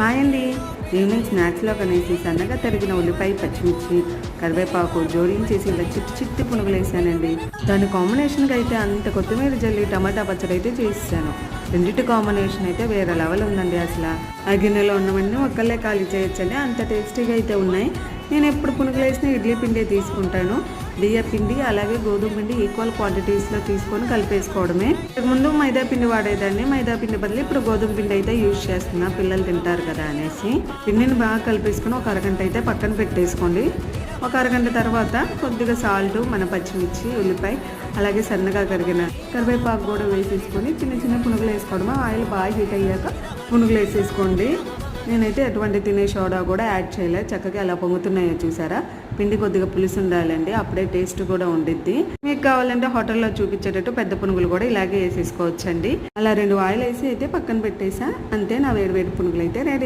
Hi అండి. Evening స్నాక్స్లో కనేసి సన్నగా తరిగిన ఉల్లిపాయ పచ్చిమిర్చి కరివేపాకు జోడించేసి ఇలా చిట్టి చిట్టి పునుగులు వేసానండి దాని కాంబినేషన్కి అయితే అంత కొత్తిమీర జల్లి టమాటా పచ్చడి అయితే చేసాను రెండింటి కాంబినేషన్ అయితే వేరే లెవెల్ ఉందండి అసలు. ఆ గిన్నెలో ఉన్నవన్నీ ఒక్కళ్ళే ఖాళీ చేయొచ్చండి. అంత టేస్టీగా అయితే ఉన్నాయి. నేను ఎప్పుడు పునుగులు వేసిన ఇడ్లీ పిండి తీసుకుంటాను. బియ్య పిండి అలాగే గోధుమ పిండి ఈక్వల్ క్వాంటిటీస్లో తీసుకొని కలిపేసుకోవడమే. ఇంతకు ముందు మైదా పిండి వాడేదాన్ని. మైదా పిండి బదులు ఇప్పుడు గోధుమ పిండి అయితే యూజ్ చేస్తున్నా. పిల్లలు తింటారు కదా అనేసి. పిండిని బాగా కలిపేసుకొని ఒక అరగంట అయితే పక్కన పెట్టేసుకోండి. ఒక అరగంట తర్వాత కొద్దిగా సాల్ట్ మన పచ్చిమిర్చి ఉల్లిపాయ అలాగే సన్నగా కరిగిన కరివేపాకు కూడా వేసేసుకొని చిన్న చిన్న పునుగులు వేసుకోవడము. ఆయిల్ బాగా హీట్ అయ్యాక పునుగులు వేసేసుకోండి. నేనైతే ఎటువంటి తినే సోడా కూడా యాడ్ చేయలేదు చక్కగా ఎలా పొంగుతున్నాయో చూసారా? పిండి కొద్దిగా పులుసు ఉండాలండి. అప్పుడే టేస్ట్ కూడా ఉండిద్ది. మీకు కావాలంటే హోటల్లో చూపించేటట్టు పెద్ద పునుగులు కూడా ఇలాగే వేసేసుకోవచ్చండి. అలా రెండు ఆయిల్ వేసి అయితే పక్కన పెట్టేసా. అంతే నా వేడి వేడి పునుగులు అయితే రెడీ